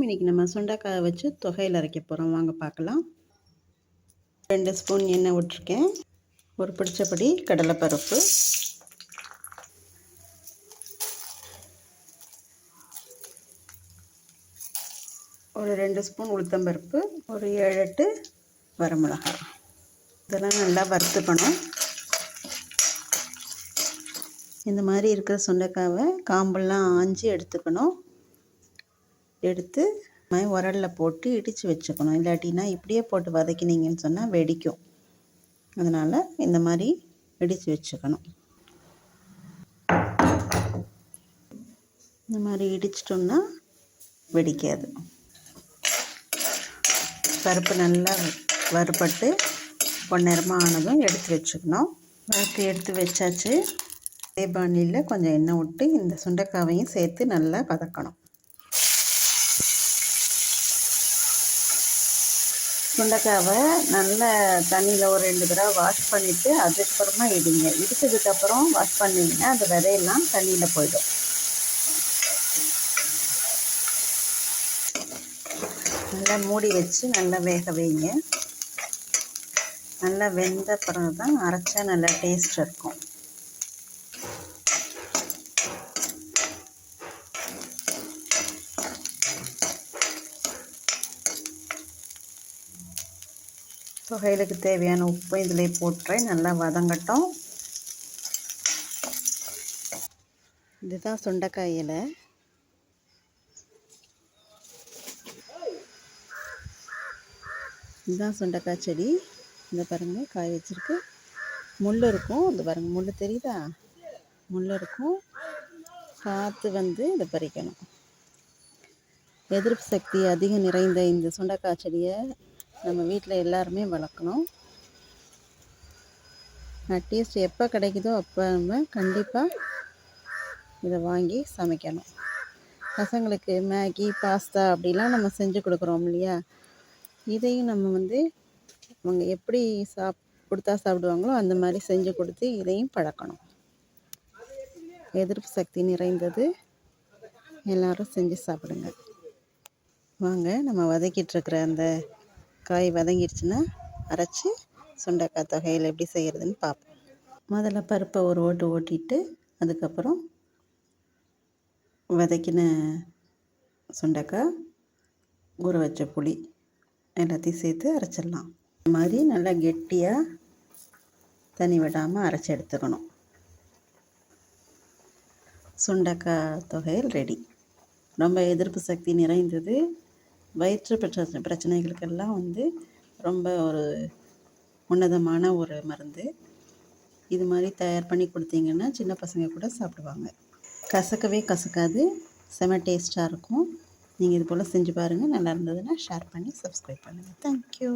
வணக்கம். இன்றைக்கி நம்ம சுண்டைக்காயை வச்சு தொகையில் அரைக்க போகிறோம் வாங்க பார்க்கலாம். ரெண்டு ஸ்பூன் எண்ணெய் விட்ருக்கேன் ஒரு பிடிச்சபடி கடலைப்பருப்பு. ஒரு ரெண்டு ஸ்பூன் உளுத்தம்பருப்பு. ஒரு ஏழு எட்டு வரமிளகாய் இதெல்லாம் நல்லா வறுத்துக்கணும். இந்த மாதிரி இருக்கிற சுண்டைக்காவை காம்பெல்லாம் ஆஞ்சி எடுத்துக்கணும். எடுத்து உரலில் போட்டு இடித்து வச்சுக்கணும். இல்லாட்டினா இப்படியே போட்டு வதக்கினீங்கன்னு சொன்னால் வெடிக்கும். அதனால் இந்த மாதிரி இடித்து வச்சுக்கணும். இந்த மாதிரி இடிச்சிட்டோம்னா வெடிக்காது. பருப்பு நல்லா வறுபட்டு பொன்னிறமாக ஆனதும் எடுத்து வச்சுக்கணும். வறுத்து எடுத்து வச்சாச்சு. தேபானியில் கொஞ்சம் எண்ணெய் விட்டு இந்த சுண்டைக்காவையும் சேர்த்து நல்லா வதக்கணும். சுண்டைக்காவை நல்ல தண்ணியில் ஒரு ரெண்டு தடவை வாஷ் பண்ணிவிட்டு அதுக்கப்புறமா இடிங்க. இடித்ததுக்கப்புறம் வாஷ் பண்ணிங்கன்னா அந்த விதையெல்லாம் தண்ணியில் போயிடும். நல்லா மூடி வச்சு நல்லா வேக வைங்க. நல்லா வெந்த பிறகு தான் அரைச்சா நல்லா டேஸ்ட் இருக்கும். தொகையிலுக்கு தேவையான உப்பு இதில் போட்டுறேன். நல்லா வதங்கட்டும். இதுதான் சுண்டைக்காய் இலை. இதுதான் சுண்டைக்காய் செடி. இந்த பாருங்கள் காய் வச்சுருக்கு. முள் இருக்கும். இந்த பாருங்கள் முள் தெரியுதா? முள் இருக்கும். காற்று வந்து இதை பறிக்கணும். எதிர்ப்பு சக்தி அதிகம் நிறைந்த இந்த சுண்டைக்காய் செடியை நம்ம வீட்டில் எல்லாருமே வளர்க்கணும். அட்லீஸ்ட் எப்போ கிடைக்குதோ அப்போ நம்ம கண்டிப்பாக இதை வாங்கி சமைக்கணும். பசங்களுக்கு மேகி பாஸ்தா அப்படிலாம் நம்ம செஞ்சு கொடுக்குறோம் இல்லையா? இதையும் நம்ம வந்து அவங்க எப்படி சாப் கொடுத்தா சாப்பிடுவாங்களோ அந்த மாதிரி செஞ்சு கொடுத்து இதையும் பழக்கணும். எதிர்ப்பு சக்தி நிறைந்தது. எல்லோரும் செஞ்சு சாப்பிடுங்க. வாங்க நம்ம வதக்கிட்டுருக்கிற அந்த காய் வதங்கிடுச்சுன்னா அரைச்சி சுண்டைக்காய் தொகையில் எப்படி செய்கிறதுன்னு பார்ப்போம். முதல்ல பருப்பை ஒரு ஓட்டு ஓட்டிட்டு அதுக்கப்புறம் வதக்கின சுண்டைக்காய் ஊற வச்ச புளி எல்லாத்தையும் சேர்த்து அரைச்சிடலாம். இந்த மாதிரி நல்லா கெட்டியாக தண்ணி விடாமல் அரைச்சி எடுத்துக்கணும். சுண்டக்காய் தொகையில் ரெடி ரொம்ப எதிர்ப்பு சக்தி நிறைந்தது. வயிற்று பிரச்சனை பிரச்சனைகளுக்கெல்லாம் வந்து ரொம்ப ஒரு உன்னதமான ஒரு மருந்து. இது மாதிரி தயார் பண்ணி கொடுத்தீங்கன்னா சின்ன பசங்க கூட சாப்பிடுவாங்க. கசக்கவே கசக்காது. செம டேஸ்ட்டாக இருக்கும். நீங்கள் இது போல் செஞ்சு பாருங்கள் நல்லா இருந்ததுன்னா ஷேர் பண்ணி சப்ஸ்கிரைப் பண்ணுங்கள் தேங்க்யூ